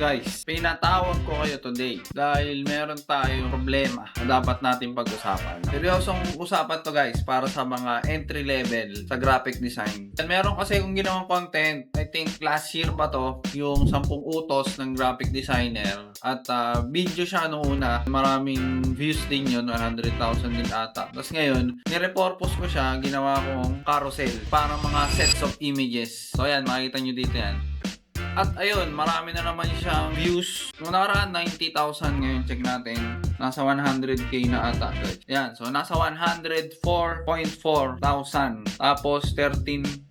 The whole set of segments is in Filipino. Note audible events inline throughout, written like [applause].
Guys, pinatawag ko kayo today dahil meron tayong problema na dapat natin pag-usapan. Seryosong usapan to guys para sa mga entry level sa graphic design. And meron kasi kung ginawang content, I think last year pa to, yung 10 utos ng graphic designer. At ah, video siya noong una, maraming views din yun, 100,000 din ata. Tapos ngayon, nirepurpose ko siya, ginawa kong carousel para mga sets of images. So ayan, makikita nyo dito yan. At ayun, marami na naman siyang views. Nung nakaraan, 90,000 ngayon. Check natin. Nasa 100k na ata. guys. Yan. So, nasa 104.4 thousand. Tapos, 13.2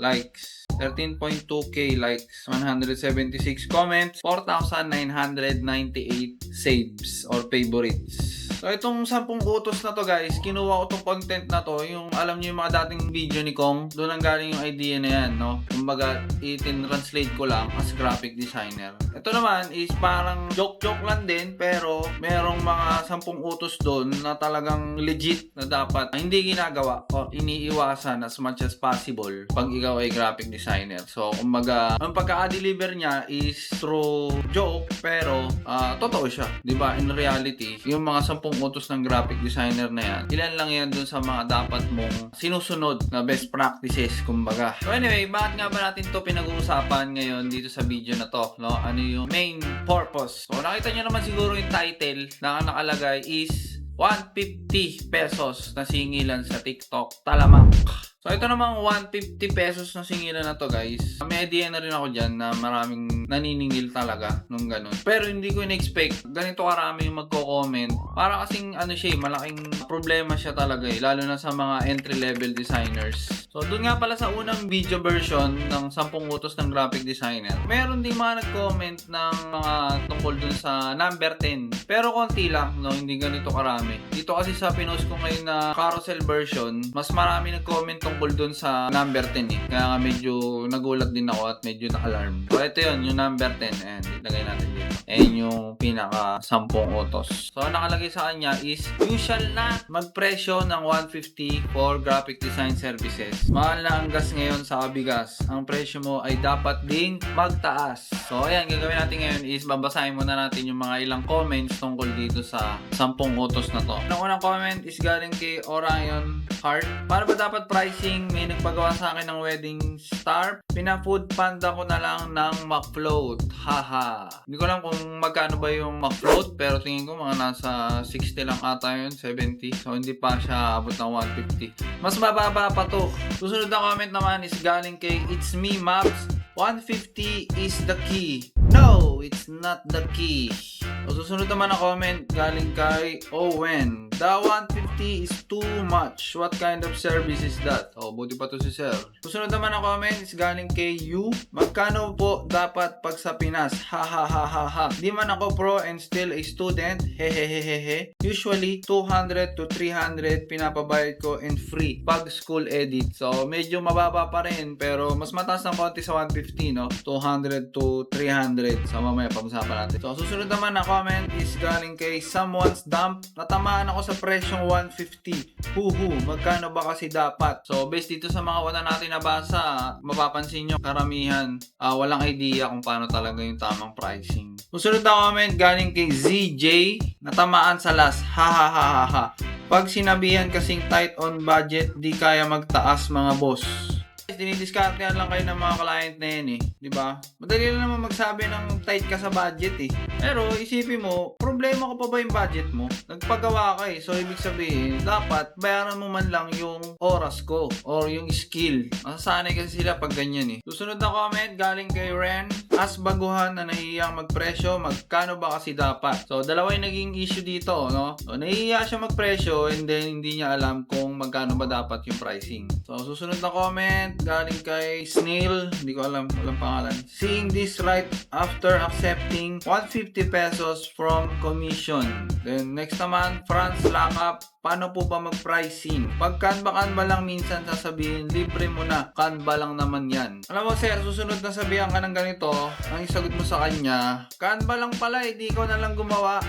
likes. 13.2k likes. 176 comments. 4,998 saves or favorites. So, itong 10 utos na to guys, kinuha ko tong content na to, yung alam niyo yung mga dating video ni Kong, doon ang galing yung idea na yan, no? Kumbaga, itin-translate ko lang as graphic designer. Ito naman is parang joke-joke lang din, pero merong mga 10 utos doon na talagang legit na dapat hindi ginagawa o iniiwasan as much as possible pag ikaw ay graphic designer. So, kumbaga, ang pagka-deliver niya is through joke, pero ah, totoo siya. ba In reality, yung mga 10 utos ng graphic designer na yan, ilan lang yan dun sa mga dapat mong sinusunod na best practices, kumbaga. So anyway, bakit nga ba natin to pinag-uusapan ngayon dito sa video na to? No? Ano yung main purpose? So nakita nyo naman siguro yung title na ang nakalagay is 150 pesos na singilan sa TikTok. Talamak. So ito namang 150 pesos na singilan na to guys. May idea na rin ako dyan na maraming naniningil talaga nung ganun. Pero hindi ko in-expect ganito karami yung magko-comment. Para kasing ano siya eh, malaking problema siya talaga eh. Lalo na sa mga entry level designers. So doon nga pala sa unang video version ng 10 utos ng graphic designer. Meron din mga nag-comment ng mga tungkol dun sa number 10. Pero konti lang, no? Hindi ganito karami. Dito kasi sa pinost ko ngayon na carousel version, mas marami nag-comment tungkol dun sa number 10 eh. Kaya nga medyo nagulat din ako at medyo na-alarm. So ito yun, yung number 10. Ayan, ilagay natin dito. Ayan yung pinaka 10 utos. So ang nakalagay sa kanya is, you shall not magpresyo ng 150 for graphic design services. Mahal na ang gas ngayon sa kabigas. Ang presyo mo ay dapat ding magtaas. So ayan, gagawin natin ngayon is babasahin muna natin yung mga ilang comments tungkol dito sa 10 utos na to. Ang unang comment is galing kay Orion Heart. Para ba dapat pricing? May nagpagawa sa akin ng wedding star. Pina-food panda ko na lang ng McFloat. Haha. Hindi ko alam kung magkano ba yung McFloat pero tingin ko mga nasa 60 lang ata yun, 70. So hindi pa siya abot ng 150. Mas mababa pa to. Susunod na comment naman is galing kay It's Me Maps. 150 is the key. No, it's not the key. O susunod naman na comment galing kay Owen. The 150 is too much. What kind of service is that? Oh, buti pa to si Sir. Susunod naman na comment is galing kay you. Magkano po dapat pag sa Pinas? Ha ha ha ha ha. Di man ako pro and still a student. Hehehehehe. Usually 200 to 300 pinapabayad ko and free pag school edit. So medyo mababa pa rin pero mas mataas ng konti sa 150 no. 200 to 300. So mamaya pag-usapan natin. So susunod naman na comment is galing kay someone's dump. Natamaan ako sa presyong 150. Huhu, magkano ba kasi dapat? So based dito sa mga una natin nabasa, mapapansin nyo karamihan ah, walang idea kung paano talaga yung tamang pricing. Susunod na comment galing kay ZJ. Natamaan sa last. Ha ha ha ha ha. Pag sinabihan kasing tight on budget, di kaya magtaas mga boss. Dinidiskartehan lang kayo ng mga client na yan eh. Di ba? Madali lang naman magsabi ng tight ka sa budget eh. Pero isipin mo, problema ko pa ba yung budget mo? Nagpagawa ka eh. So ibig sabihin, dapat bayaran mo man lang yung oras ko or yung skill. Masasanay kasi sila pag ganyan eh. Susunod na comment galing kay Ren. As baguhan na nahihiyang magpresyo, magkano ba kasi dapat? So dalawa yung naging issue dito, no? So nahihiya siya magpresyo and then hindi niya alam kung magkano ba dapat yung pricing. So susunod na comment galing kay Snail, hindi ko alam, walang pangalan. Seeing this right after accepting 150 pesos from commission. Then next naman, France Lakap, paano po ba mag-pricing? Pag Canva-Canva lang minsan sasabihin, libre mo na, Canva lang naman yan. Alam mo sir, susunod na sabihan ka ng ganito, ang isagot mo sa kanya, Canva lang pala, hindi ko na lang gumawa.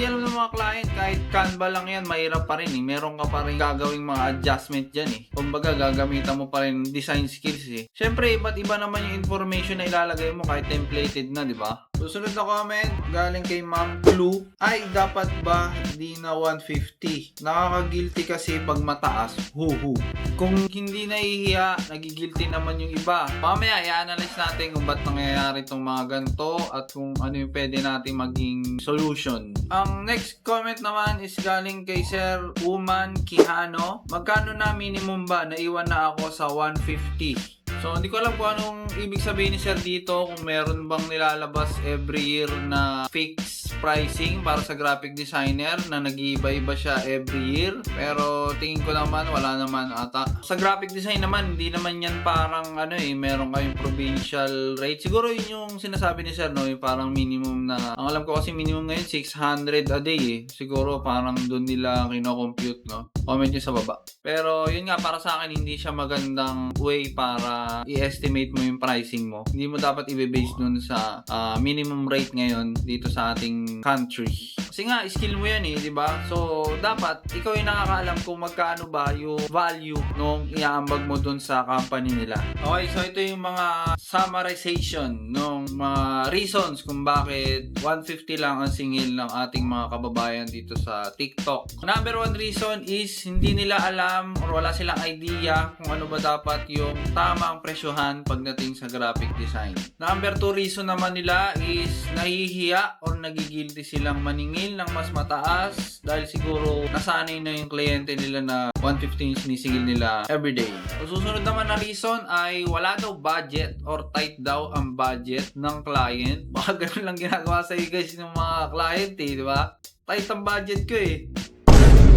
Hindi alam ng mga client, kahit Canva lang yan, mahirap pa rin eh. Meron ka pa rin gagawing mga adjustment dyan eh. Kumbaga, gagamitan mo pa rin design skills eh. Siyempre, iba't iba naman yung information na ilalagay mo kahit templated na, di ba? Susunod na comment, galing kay Ma'am Clue. Ay, dapat ba di na 150? Nakaka-guilty kasi pag mataas. Huhu. Kung hindi nahihiya, nagigilty naman yung iba. Mamaya, i-analyze natin kung ba't nangyayari itong mga ganito at kung ano yung pwede natin maging solution. Ang next comment naman is galing kay Sir Uman Kihano. Magkano na minimum ba? Naiwan na ako sa 150. So, hindi ko alam kung anong ibig sabihin ni Sir dito, kung meron bang nilalabas every year na fixed pricing para sa graphic designer na nag-iiba-iba siya every year. Pero tingin ko naman, wala naman ata. Sa graphic design naman, hindi naman yan parang ano eh, meron kayong provincial rate. Siguro yun yung sinasabi ni Sir, no? Yung parang minimum na, ang alam ko kasi minimum ngayon, 600 a day eh. Siguro parang doon nila kino-compute, no? Comment nyo sa baba. Pero yun nga, para sa akin, hindi siya magandang way para i-estimate mo yung pricing mo. Hindi mo dapat i-base dun sa ah, minimum rate ngayon dito sa ating country. Kasi nga, skill mo yan eh, di ba? So, dapat, ikaw yung nakakaalam kung magkano ba yung value nung iaambag mo dun sa company nila. Okay, so ito yung mga summarization ng mga reasons kung bakit 150 lang ang singil ng ating mga kababayan dito sa TikTok. Number one reason is hindi nila alam or wala silang idea kung ano ba dapat yung tamang presyohan pagdating sa graphic design. Number two reason naman nila is nahihiya or nagigilty silang maningil ng mas mataas dahil siguro nasanay na yung kliyente nila na 150 yung sinisingil nila everyday. So, susunod naman na reason ay wala daw budget or tight daw ang budget ng client. [laughs] Baka ganun lang ginagawa sa guys ng mga client eh, di ba? Tight ang budget ko eh.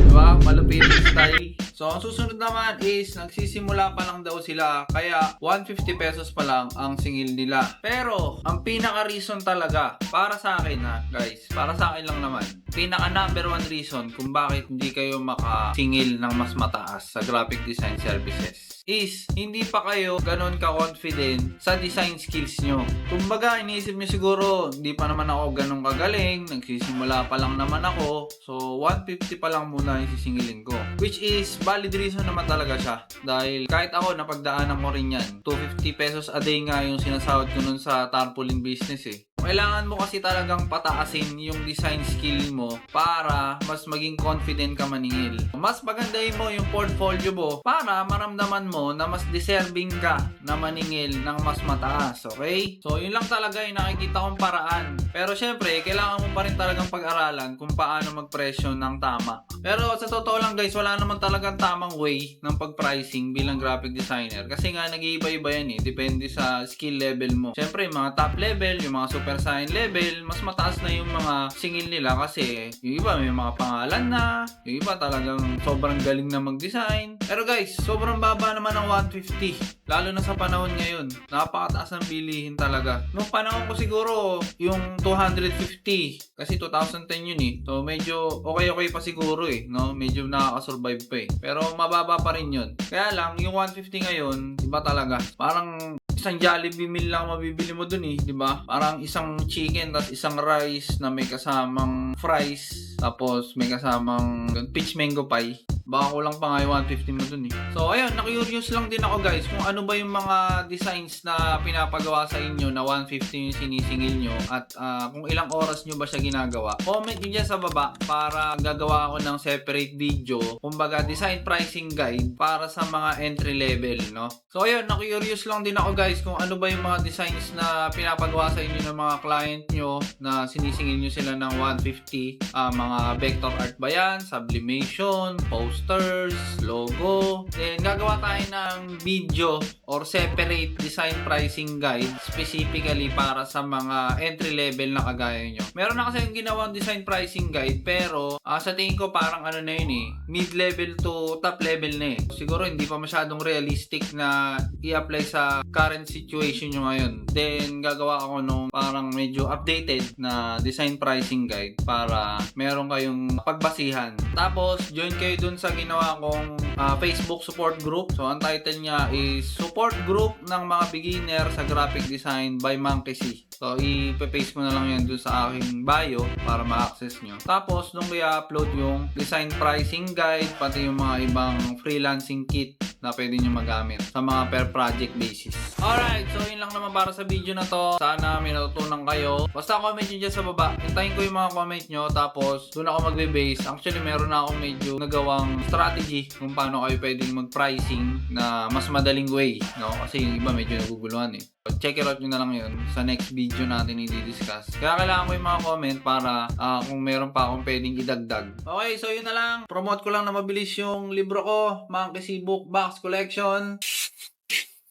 Diba? Malupit yung style. So, ang susunod naman is, nagsisimula pa lang daw sila, kaya 150 pesos pa lang ang singil nila. Pero, ang pinaka-reason talaga, para sa akin ha, guys, para sa akin lang naman, pinaka number one reason kung bakit hindi kayo makasingil ng mas mataas sa graphic design services is hindi pa kayo ganon ka-confident sa design skills nyo. Kumbaga, iniisip nyo siguro, hindi pa naman ako ganon kagaling, nagsisimula pa lang naman ako, so 150 pa lang muna yung sisingilin ko. Which is, valid reason naman talaga siya. Dahil kahit ako, napagdaanan ko rin yan. 250 pesos a day nga yung sinasahod ko nun sa tarpaulin business eh. Kailangan mo kasi talagang pataasin yung design skill mo para mas maging confident ka maningil. Mas magandahin mo yung portfolio mo para maramdaman mo na mas deserving ka na maningil ng mas mataas, okay? So, yun lang talaga yung nakikita kong paraan. Pero syempre, kailangan mo pa rin talagang pag-aralan kung paano magpresyo ng tama. Pero sa totoo lang guys, wala naman talagang tamang way ng pag-pricing bilang graphic designer. Kasi nga, nag-iiba-iba yan eh. Depende sa skill level mo. Syempre, yung mga top level, yung mga super sign level, mas mataas na yung mga singil nila kasi yung iba may mga pangalan na, yung iba talagang sobrang galing na mag-design. Pero guys, sobrang baba naman ng 150. Lalo na sa panahon ngayon. Napakataas ng bilihin talaga. Nung panahon ko siguro, yung 250. Kasi 2010 yun eh. So medyo okay-okay pa siguro eh. No? Medyo nakaka-survive pa eh. Pero mababa pa rin yun. Kaya lang, yung 150 ngayon, iba talaga. Parang isang Jollibee meal lang mabibili mo dun eh, di ba? Parang isang chicken tapos isang rice na may kasamang fries tapos may kasamang peach mango pie. Baka kulang pa nga yung 150 mo dun eh. So, ayun, na-curious lang din ako guys kung ano ba yung mga designs na pinapagawa sa inyo na 150 yung sinisingil nyo at ah, kung ilang oras nyo ba siya ginagawa. Comment nyo dyan sa baba para gagawa ako ng separate video. Kumbaga, design pricing guide para sa mga entry level, no? So, ayun, na-curious lang din ako guys kung ano ba yung mga designs na pinapagawa sa inyo ng mga client nyo na sinisingil nyo sila ng 150. Ah, mga vector art ba yan? Sublimation, posters, logo. Then, gagawa tayo ng video or separate design pricing guide specifically para sa mga entry level na kagaya nyo. Meron na kasi yung ginawang design pricing guide pero ah, sa tingin ko parang ano na yun eh, mid-level to top level na eh. Siguro hindi pa masyadong realistic na i-apply sa current situation nyo ngayon. Then, gagawa ako nung parang medyo updated na design pricing guide para meron kayong pagbasihan. Tapos, join kayo dun sa ginawa kong ah, Facebook support group. So, ang title niya is Support Group ng mga beginner sa graphic design by Monkey C. So, ipe-paste mo na lang yan dun sa aking bio para ma-access nyo. Tapos, nung i-upload yung design pricing guide, pati yung mga ibang freelancing kit na pwede nyo magamit sa mga per project basis. Alright, so yun lang naman para sa video na to. Sana may natutunan kayo. Basta comment nyo dyan sa baba. Hintayin ko yung mga comment nyo. Tapos, doon ako magbe-base. Actually, meron na akong medyo nagawang strategy kung paano kayo pwedeng mag-pricing na mas madaling way. No? Kasi yung iba medyo naguguluhan eh. Check it out nyo na lang yun sa next video natin i-discuss. Kaya kailangan ko yung mga comment para ah, kung meron pa akong pwedeng idagdag. Okay, so yun na lang. Promote ko lang na mabilis yung libro ko, Monkey See Book Box Collection.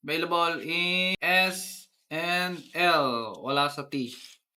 Available in S and L. Wala sa T.